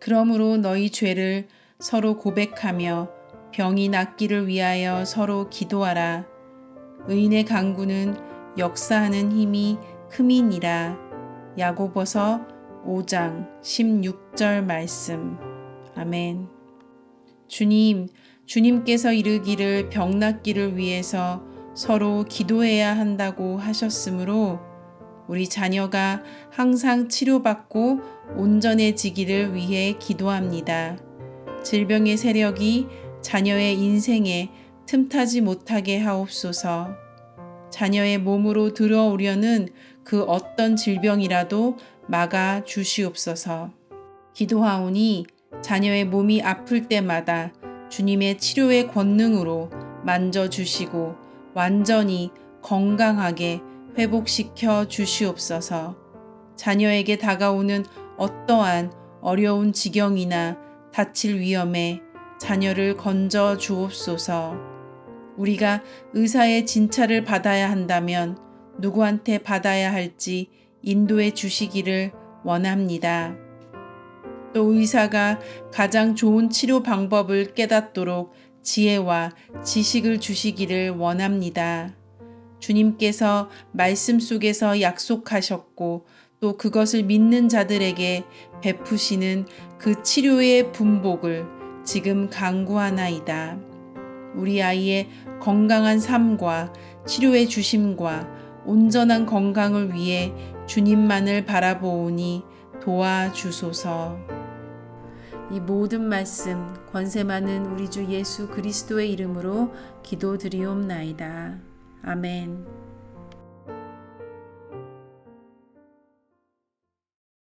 그러므로 너희 죄를 서로 고백하며 병이 낫기를 위하여 서로 기도하라. 의인의 강구는 역사하는 힘이 크민이라. 야고보서 5장 16절 말씀. 아멘. 주님, 주님께서 이르기를 병 낫기를 위해서 서로 기도해야 한다고 하셨으므로 우리 자녀가 항상 치료받고 온전해지기를 위해 기도합니다. 질병의 세력이 자녀의 인생에 틈타지 못하게 하옵소서. 자녀의 몸으로 들어오려는 그 어떤 질병이라도 막아 주시옵소서. 기도하오니 자녀의 몸이 아플 때마다 주님의 치료의 권능으로 만져주시고 완전히 건강하게 회복시켜 주시옵소서. 자녀에게 다가오는 어떠한 어려운 지경이나 다칠 위험에 자녀를 건져 주옵소서. 우리가 의사의 진찰을 받아야 한다면 누구한테 받아야 할지 인도해 주시기를 원합니다. 또 의사가 가장 좋은 치료 방법을 깨닫도록 지혜와 지식을 주시기를 원합니다. 주님께서 말씀 속에서 약속하셨고 또 그것을 믿는 자들에게 베푸시는 그 치료의 분복을 지금 강구하나이다. 우리 아이의 건강한 삶과 치료의 주심과 온전한 건강을 위해 주님만을 바라보오니 도와주소서. 이 모든 말씀 권세 많은 우리 주 예수 그리스도의 이름으로 기도드리옵나이다. 아멘.